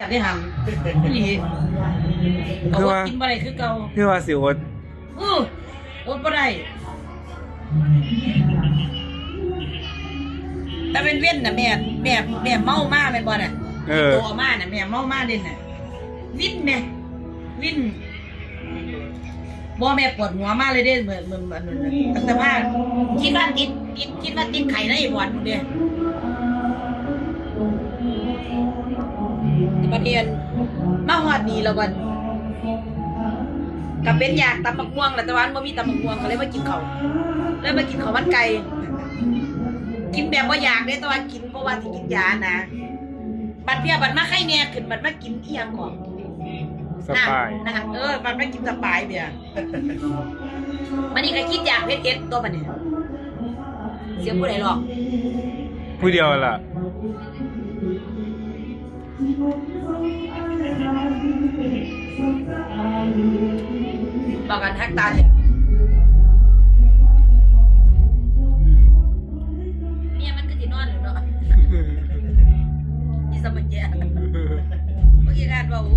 อยากได้หำอีหลีเอาคือว่าว่ากินบ่ได้คือเก่าคือว่าสิอดอื้ออดบ่ได้แต่เป็นเว้นน่ะแม่แม่แม่เมามาแม่นบ่น่ะเออ ตัวมาน่ะแม่เมามาเด่นน่ะวินแม่วินบ่แม่ปวดหัวมากเลยเด้เหมือนเหมือนเหมือนเหมือนตั้งแต่ว่าคิดว่าติดติดคิดว่าติดไข่ในบ่อนพุ่นเด้ ประเด็นมาฮอดนี่แล้วบัดก็เป็นอยากตำบักม่วงแหละแต่ว่ามันบ่มีตำบักม่วงก็เลยมากินข้าวเลยมากินข้าวมันไก่กินแบบบ่อยากเด้แต่ว่ากินเพราะว่าสิกินยานะบัดเพียบัดมาไข่แน่ขึ้นบัดมากินเอียงก่อนสบายนะนะเออบัดมากินสปายเบียร์มันนี่ก็คิดอยากเพชรเอ็ดตัวมันเนี่ยเสียงผู้ใดหรอกผู้เดียวล่ะ บอกกันแท็กตาเนี่ยเมียมันก็จะนอนหรือเนาะนี่สมัยแย่เมื่อกี้การว่าโ